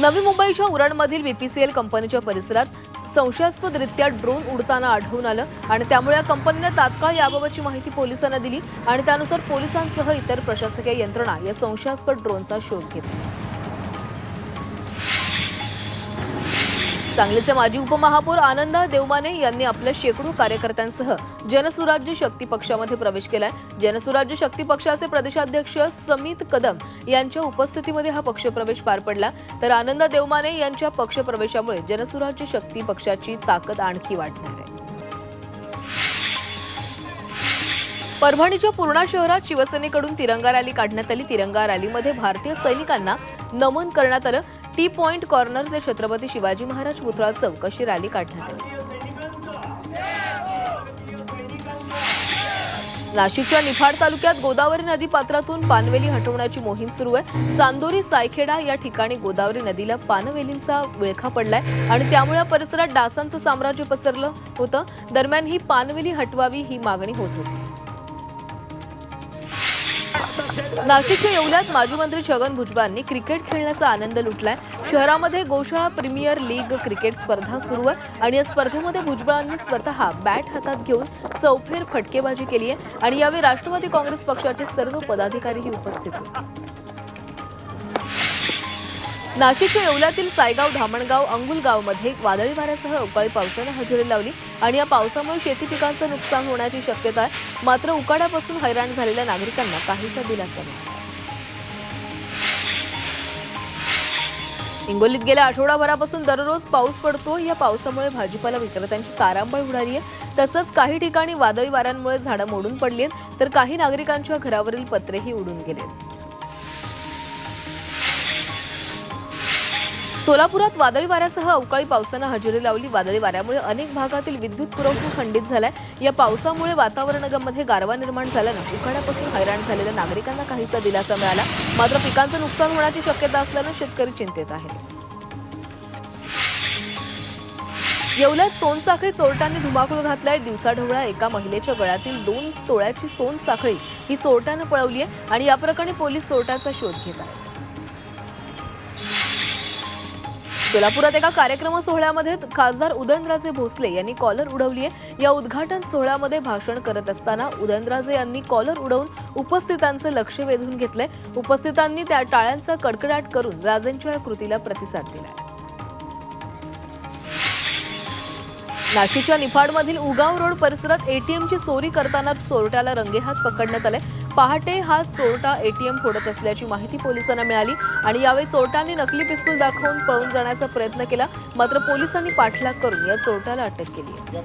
नवी मुंबईच्या उरणमधील बीपीसीएल कंपनीच्या परिसरात संशयास्पदरित्या ड्रोन उडताना आढळून आलं आणि त्यामुळे या कंपनीने तात्काळ याबाबतची माहिती पोलिसांना दिली आणि त्यानुसार पोलिसांसह इतर प्रशासकीय यंत्रणा या संशयास्पद ड्रोनचा शोध घेतला. सांगलीचे माजी उपमहापौर आनंदा देवमाने यांनी आपल्या शेकडो कार्यकर्त्यांसह जनसुराज्य शक्ती पक्षामध्ये प्रवेश केलाय. जनसुराज्य शक्ती पक्षाचे प्रदेशाध्यक्ष समित कदम यांच्या उपस्थितीमध्ये हा पक्षप्रवेश पार पडला. तर आनंदा देवमाने यांच्या पक्षप्रवेशामुळे जनसुराज्य शक्ती पक्षाची ताकद आणखी वाढणार आहे. परभणीच्या पूर्णा शहरात शिवसेनेकडून तिरंगा रॅली काढण्यात आली. तिरंगा रॅलीमध्ये भारतीय सैनिकांना नमन करण्यात आलं. टी पॉइंट कॉर्नर ते छत्रपती शिवाजी महाराज पुतळा चौक अशी रॅली काढण्यात आली. नाशिकच्या निफाड तालुक्यात गोदावरी नदी पात्रातून पानवेली हटवण्याची मोहीम सुरू आहे. चांदोरी सायखेडा या ठिकाणी गोदावरी नदीला पानवेलींचा विळखा पडलाय आणि त्यामुळे परिसरात डासांचं साम्राज्य पसरलं होतं. दरम्यान ही पानवेली हटवावी ही मागणी होत होती. नाशिकच्या येवल्यात माजी मंत्री छगन भुजबळांनी क्रिकेट खेळण्याचा आनंद लुटलाय. शहरामध्ये गोशाळा प्रीमियर लीग क्रिकेट स्पर्धा सुरू आहे आणि या स्पर्धेमध्ये भुजबळांनी स्वतः बॅट हातात घेऊन चौफेर फटकेबाजी केली आहे. आणि यावेळी राष्ट्रवादी काँग्रेस पक्षाचे सर्व पदाधिकारीही उपस्थित होते. नाशिकच्या येवल्यातील सायगाव धामणगाव अंगुलगावमध्ये वादळी वाऱ्यासह अवकाळी पावसानं हजेरी लावली आणि या पावसामुळे शेती पिकांचं नुकसान होण्याची शक्यता आहे. मात्र उकाड्यापासून हैराण झालेल्या नागरिकांना काहीसा दिलासा हिंगोलीत गेल्या आठवडाभरापासून दररोज पाऊस पडतो. या पावसामुळे भाजीपाला विक्रेत्यांची तारांबळ उडाली आहे. तसंच काही ठिकाणी वादळी वाऱ्यांमुळे झाडं मोडून पडली आहेत. तर काही नागरिकांच्या घरावरील पत्रेही उडून गेले सोलापुरात वादळी वाऱ्यासह अवकाळी पावसानं हजेरी लावली. वादळी वाऱ्यामुळे अनेक भागातील विद्युत पुरवठा खंडित झालाय. या पावसामुळे वातावरणामध्ये गारवा निर्माण झाल्यानं उकाड्यापासून हैराण झालेल्या नागरिकांना काहीसा दिलासा मिळाला. मात्र पिकांचं नुकसान होण्याची शक्यता असल्यानं शेतकरी चिंतेत आहे येवल्यात सोनसाखळी चोरट्यांनी धुमाकूळ घातलाय. दिवसाढवळा एका महिलेच्या गळ्यातील दोन तोळ्याची सोनसाखळी ही चोरट्यानं पळवली आहे आणि या प्रकरणी पोलीस चोरट्याचा शोध घेत आहेत. सोलापुरात एका कार्यक्रम सोहळ्यामध्ये खासदार उदयनराजे भोसले यांनी कॉलर उडवली आहे. या उद्घाटन सोहळ्यामध्ये भाषण करत असताना उदयनराजे यांनी कॉलर उडवून उपस्थितांचं लक्ष वेधून घेतलंय. उपस्थितांनी त्या टाळ्यांचा कडकडाट करून राजेंच्या या कृतीला प्रतिसाद दिलाय. नाशिकच्या निफाडमधील उगाव रोड परिसरात एटीएमची चोरी करताना चोरट्याला रंगेहात पकडण्यात आले पहाटे हा चोरटा एटीएम फोडत असल्याची माहिती पोलिसांना मिळाली आणि यावेळी चोरट्यांनी नकली पिस्तूल दाखवून पळून जाण्याचा प्रयत्न केला. मात्र पोलिसांनी पाठलाग करून या चोरट्याला अटक केली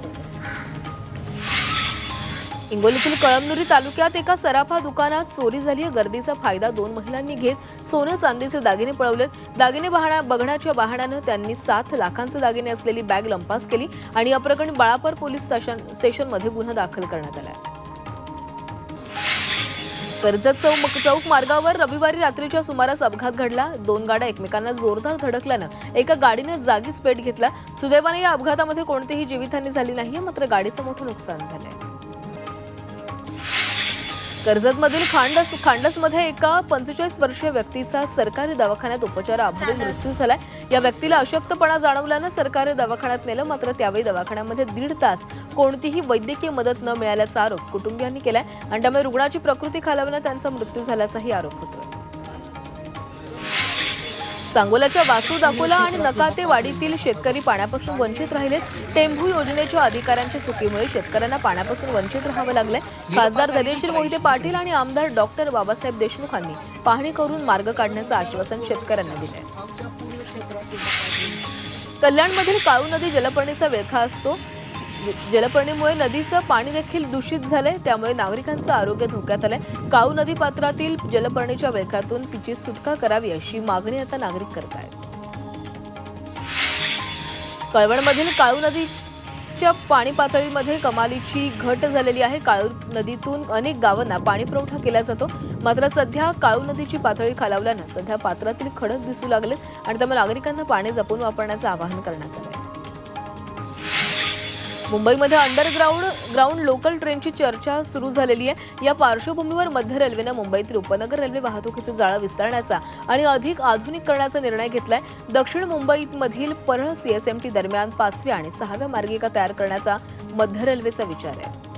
हिंगोलीतील कळमनुरी तालुक्यात एका सराफा दुकानात चोरी झाली गर्दीचा फायदा दोन महिलांनी घेत सोनं चांदीचे दागिने पळवलेत. दागिने बहाणा बघण्याच्या वाहनानं त्यांनी सात लाखांचे दागिने असलेली बॅग लंपास केली आणि या प्रकरणी बाळापर पोलीस स्टेशन स्टेशनमध्ये गुन्हा दाखल करण्यात आला आहे. कर्जत चौक चौक मार्गावर रविवारी रात्रीच्या सुमारास अपघात घडला. दोन गाड्या एकमेकांना जोरदार धडकल्यानं एका गाडीने जागीच पेट घेतला. सुदैवाने या अपघातामध्ये कोणतीही जीवितहानी झाली नाहीये मात्र गाडीचं मोठं नुकसान झालंय. कर्जतमधील खांडस खांडसमध्ये एका पंचेचाळीस वर्षीय व्यक्तीचा सरकारी दवाखान्यात उपचाराअभावी मृत्यू झालाय. या व्यक्तीला अशक्तपणा जाणवल्यानं सरकारी दवाखान्यात नेलं मात्र त्यावेळी दवाखान्यामध्ये दीड तास कोणतीही वैद्यकीय मदत न मिळाल्याचा आरोप कुटुंबियांनी केलाय. आणि त्यामुळे रुग्णाची प्रकृती खालावल्यानं त्यांचा मृत्यू झाल्याचाही आरोप होतोय. सांगोल्याच्या वासू दाखोला आणि नकातेवाडीतील शेतकरी पाण्यापासून वंचित राहिलेत. टेंभू योजनेच्या अधिकाऱ्यांच्या चुकीमुळे शेतकऱ्यांना पाण्यापासून वंचित राहावं लागलंय. खासदार धैर्यशील मोहिते पाटील आणि आमदार डॉक्टर बाबासाहेब देशमुखांनी पाहणी करून मार्ग काढण्याचं आश्वासन शेतकऱ्यांना दिलंय. कल्याणमधील काळू नदी जलपर्णीचा विळखा असतो. जलपर्णीमुळे नदीचं पाणी देखील दूषित झालंय. त्यामुळे नागरिकांचं आरोग्य धोक्यात आलंय. काळू नदी पात्रातील जलपर्णीच्या विळख्यातून तिची सुटका करावी अशी मागणी आता नागरिक करत आहेत कळवणमधील काळू नदीच्या पाणी पातळीमध्ये कमालीची घट झालेली आहे. काळू नदीतून अनेक गावांना पाणी पुरवठा केला जातो. मात्र सध्या काळू नदीची पातळी खालावल्यानं सध्या पात्रातील खडक दिसू लागले आणि त्यामुळे नागरिकांना पाणी जपून वापरण्याचं आवाहन करण्यात आलं आहे मुंबईमध्ये अंडरग्राऊंड ग्राउंड लोकल ट्रेनची चर्चा सुरू झालेली आहे. या पार्श्वभूमीवर मध्य रेल्वेनं मुंबईतील उपनगर रेल्वे वाहतुकीचं जाळं विस्तारण्याचा आणि अधिक आधुनिक करण्याचा निर्णय घेतलाय. दक्षिण मुंबईमधील परळ सीएसएमटी दरम्यान पाचव्या आणि सहाव्या मार्गिका तयार करण्याचा मध्य रेल्वेचा विचार आहे.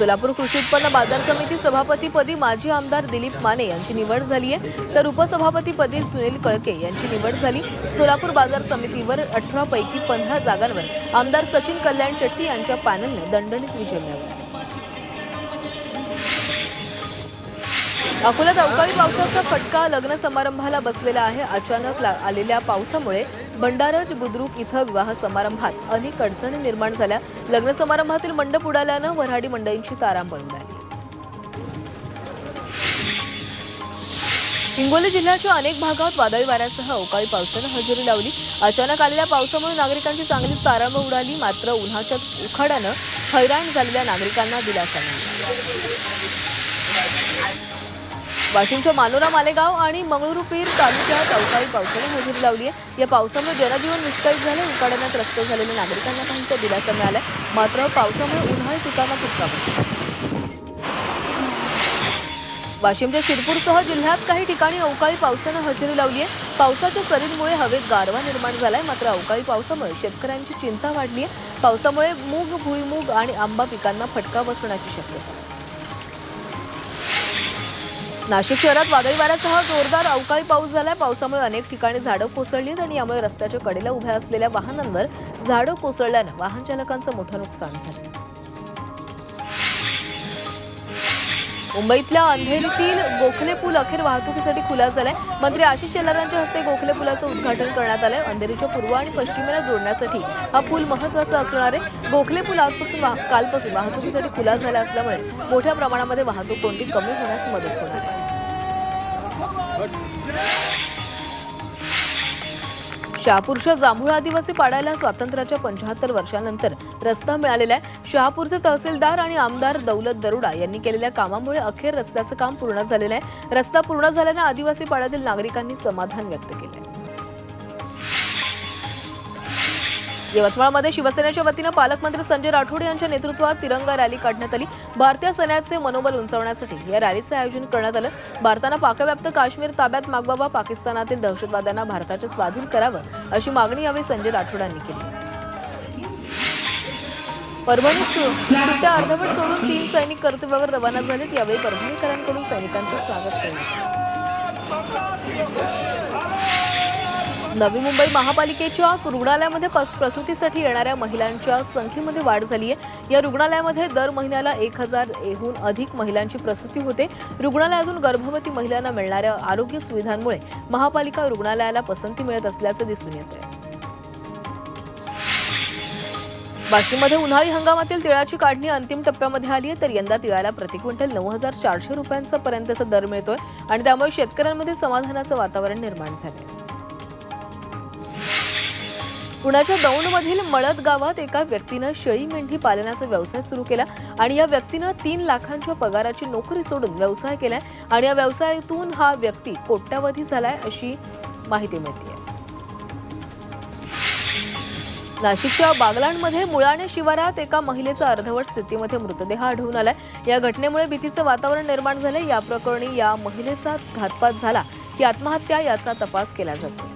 सोलापूर कृषी उत्पन्न बाजार समिती सभापतीपदी माजी आमदार दिलीप माने यांची निवड झाली आहे. तर उपसभापतीपदी सुनील कळके यांची निवड झाली. सोलापूर बाजार समितीवर अठरा पैकी पंधरा जागांवर आमदार सचिन कल्याण शेट्टी यांच्या पॅनलने दणदणीत विजय मिळवला. अकोल्यात अवकाळी पावसाचा फटका लग्न समारंभाला बसलेला आहे. अचानक ला- आलेल्या पावसामुळे भंडारज बुद्रुक इथं विवाह समारंभात अनेक अडचणी निर्माण झाल्या. लग्न समारंभातील मंडप उडाल्यानं वऱ्हाडी मंडळींची तारांबळ उडाली हिंगोली जिल्ह्याच्या अनेक भागात वादळी वाऱ्यासह अवकाळी पावसानं हजेरी लावली. अचानक आलेल्या पावसामुळे नागरिकांची चांगलीच तारांबळ उडाली. मात्र उन्हाच्या उखाड्यानं हैराण झालेल्या नागरिकांना दिलासा मिळाला. वाशिमच्या मानोरा मालेगाव आणि मंगळुरूपीर तालुक्यात अवकाळी पावसाने हजेरी लावली आहे. या पावसामुळे जनजीवन विस्कळीत झाले. उकाड्यानं त्रस्त झालेल्या नागरिकांना काहीसा दिलासा मिळालाय. मात्र पावसामुळे उन्हाळी पिकांना फटका बसला. वाशिमच्या शिरपूरसह जिल्ह्यात काही ठिकाणी अवकाळी पावसानं हजेरी लावली आहे. पावसाच्या सरींमुळे हवेत गारवा निर्माण झालाय. मात्र अवकाळी पावसामुळे शेतकऱ्यांची चिंता वाढली आहे. पावसामुळे मूग भुईमूग आणि आंबा पिकांना फटका बसण्याची शक्यता आहे. नाशिक शहरात वादळी वाऱ्यासह जोरदार अवकाळी पाऊस झालाय. पावसामुळे अनेक ठिकाणी झाडं कोसळलीत आणि यामुळे रस्त्याच्या कडेला उभ्या असलेल्या वाहनांवर झाडं कोसळल्यानं वाहन चालकांचं मोठं नुकसान झालं. मुंबईतल्या अंधेरीतील गोखले पूल अखेर वाहतुकीसाठी खुला झालाय. मंत्री आशिष शेलारांच्या हस्ते गोखले पुलाचं उद्घाटन करण्यात आलंय. अंधेरीच्या पूर्व आणि पश्चिमेला जोडण्यासाठी हा पूल महत्त्वाचा असणार आहे. गोखले पूल आजपासून वाह- कालपासून वाहतुकीसाठी खुला झाला असल्यामुळे मोठ्या प्रमाणामध्ये वाहतूक कोंडी कमी होण्यास मदत होणार आहे. शहापूरच्या जांभूळ आदिवासी पाड्याला स्वातंत्र्याच्या पंच्याहत्तर वर्षानंतर रस्ता मिळालेला आहे. शहापूरचे तहसीलदार आणि आमदार दौलत दरोडा यांनी केलेल्या कामामुळे अखेर रस्त्याचं काम पूर्ण झालेलं आहे. रस्ता पूर्ण झाल्यानं आदिवासी पाड्यातील नागरिकांनी समाधान व्यक्त केलं यवतमाळमध्ये शिवसेनेच्या वतीनं पालकमंत्री संजय राठोड यांच्या नेतृत्वात तिरंगा रॅली काढण्यात आली. भारतीय सैन्याचे मनोबल उंचावण्यासाठी या रॅलीचं आयोजन करण्यात आलं. भारतानं पाकव्याप्त काश्मीर ताब्यात मागवावा पाकिस्तानातील दहशतवाद्यांना भारताच्या स्वाधीन करावं अशी मागणी यावेळी संजय राठोडांनी केली. परभणीत सुट्ट्या अर्धवट सोडून तीन सैनिक कर्तव्यावर रवाना झालेत. यावेळी परभणीकरांकडून सैनिकांचं स्वागत करण्यात आलं. नवी मुंबई महापालिकेच्या रुग्णालयामध्ये पस- प्रसूतीसाठी येणाऱ्या महिलांच्या संख्येमध्ये वाढ झाली आहे. या रुग्णालयामध्ये दर महिन्याला एक हजारहून अधिक महिलांची प्रसूती होते. रुग्णालयातून गर्भवती महिलांना मिळणाऱ्या आरोग्य सुविधांमुळे महापालिका रुग्णालयाला पसंती मिळत असल्याचं दिसून येत आहे. वाशिममध्ये उन्हाळी हंगामातील तिळाची काढणी अंतिम टप्प्यामध्ये आली आहे तर यंदा तिळाला प्रति क्विंटल नऊ हजार चारशे रुपयांचा पर्यंतचा दर मिळतोय आणि त्यामुळे शेतकऱ्यांमध्ये समाधानाचं वातावरण निर्माण झालंय. पुण्याच्या दौंडमधील मळद गावात एका व्यक्तीनं शेळी मेंढी पालनाचा व्यवसाय सुरू केला आणि या व्यक्तीनं तीन लाखांच्या पगाराची नोकरी सोडून व्यवसाय केलाय आणि या व्यवसायातून हा व्यक्ती कोट्यावधी झालाय अशी माहिती मिळते नाशिकच्या बागलांडमध्ये मुळाणे शिवारात एका महिलेचा अर्धवट स्थितीमध्ये मृतदेह आढळून आलाय. या घटनेमुळे भीतीचं वातावरण निर्माण झालंय. या प्रकरणी या महिलेचा घातपात झाला की आत्महत्या याचा तपास केला जातो.